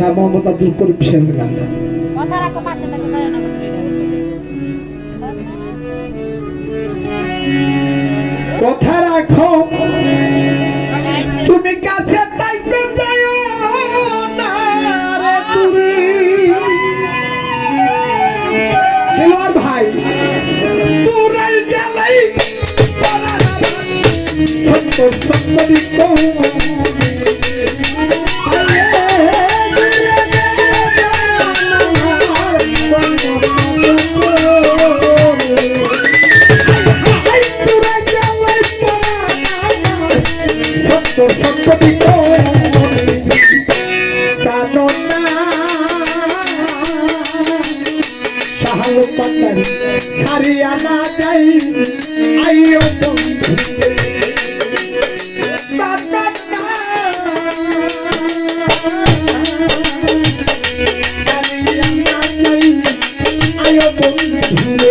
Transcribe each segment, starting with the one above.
শাহ মোহাম্মদ আব্দুল করিম সাহেবের গানটা কথা রাখো। আইও পাতারি ছাড়িয়া না যাই আইও বন্ধু ছাড়িয়া না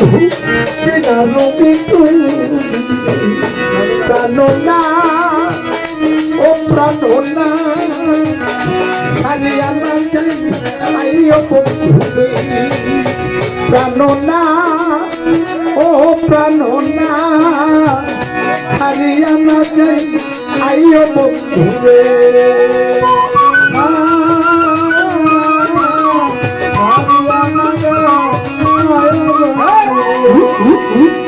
বিনানো বিন্দু প্রাণনা ও প্রাণনা ছাড়িয়া না যাই আইও বন্ধু প্রাণনা ও প্রাণনা ছাড়িয়া না যাই আইও বন্ধু Mm-hmm.